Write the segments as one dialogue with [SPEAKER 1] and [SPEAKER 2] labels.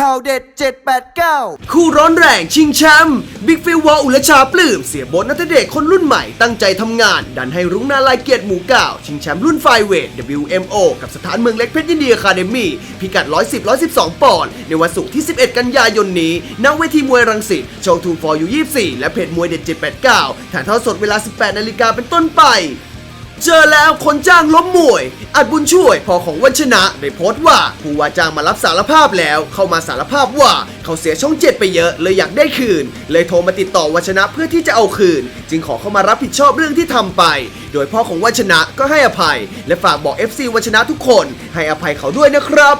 [SPEAKER 1] ข่าวเด็ด 789
[SPEAKER 2] คู่ร้อนแรงชิงแชมป์บิ๊กฟิลวอลอุลชาปลื้มเสียบนนัทเดชคนรุ่นใหม่ตั้งใจทำงาน ดันให้รุ้งนาลายเกียรติหมูก่าว ชิงแชมป์รุ่นไฟเวท WMO กับสถานเมืองเล็กเพชรยินดีอะคาเดมี่พิกัด 110-112 ปอนด์ในวันศุกร์ที่ 11 กันยายนนี้ณเวทีมวยรังสิตช่องทูฟอร์ยู24และเพจมวยเด็ด 789 ถ่ายทอดสดเวลา 18 นาฬิกาเป็นต้นไป เจอแล้วคนจ้างล้มมวย อัดบุญช่วยพอของวัชนะได้โพสต์ว่าผู้ว่าจ้างมารับสารภาพแล้ว เข้ามาสารภาพว่าเขาเสียช่องเจ็ดไปเยอะเลยอยากได้คืน เลยโทรมาติดต่อวัชนะเพื่อที่จะเอาคืน จึงขอเข้ามารับผิดชอบเรื่องที่ทำไป โดยพ่อของวัชนะก็ให้อภัย และฝากบอก FC วัชนะทุกคน ให้อภัยเขาด้วยนะครับ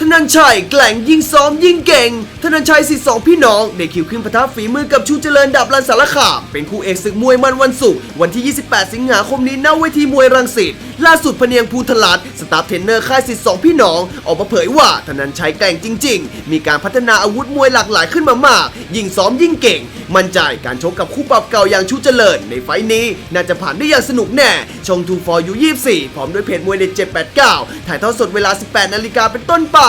[SPEAKER 2] ธนันชัยแกล่งยิงซ้อมยิงเก่ง ธนันชัยสิสองพี่น้องได้คิวขึ้นปะทะฝีมือกับชูเจริญดับรันสารขาม เป็นคู่เอกศึกมวยมันวันศุกร์วันที่ 28 สิงหาคมนี้ณเวทีมวยรังสิตล่าสุดพเนียงภูทลัดสตาฟเทรนเนอร์ค่ายสิสองพี่น้อง ออกมาเผยว่า ธนันชัยแกร่งจริง ๆ มีการพัฒนาอาวุธมวยหลากหลายขึ้นมามาก ยิงซ้อมยิงเก่ง มั่นใจการชกกับคู่ปรับเก่าอย่างชูเจริญ ในไฟต์นี้ น่าจะผ่านได้อย่างสนุกแน่ ชองทูฟอร์ยู24พร้อมด้วยเพจมวยเด็ด789 ถ่ายทอดสดเวลา 18 นาฬิกาเป็นต้นไป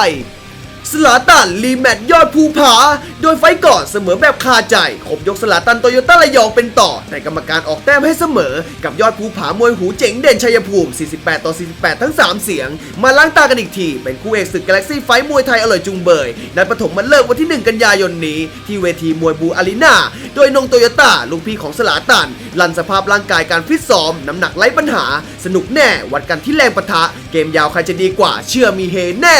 [SPEAKER 2] สลาตันรีแมตช์ยอดภูผา โดยไฟก่อนเสมอแบบคาใจครบยกสลาตันโตโยต้าระยองเป็นต่อ แต่กรรมการออกแต้มให้เสมอ กับยอดภูผามวยหูเจ๋งเด่นชัยภูมิ 48 ต่อ 48 ทั้ง 3 เสียง มาล้างตากันอีกที เป็นคู่เอกศึกกาแล็กซี่ไฟมวยไทยอร่อยจุงเบยนัดปฐมมันเลิกวันที่ 1 กันยายนนี้ ที่เวทีมวยบูอารีนาโดยนงโตโยต้าลุงพี่ของสลาตันลันสภาพร่างกายการฟิตซ้อมน้ำหนักไร้ปัญหา สนุกแน่วัดกันที่แรงปะทะ เกมยาวใครจะดีกว่า เชื่อมีเฮแน่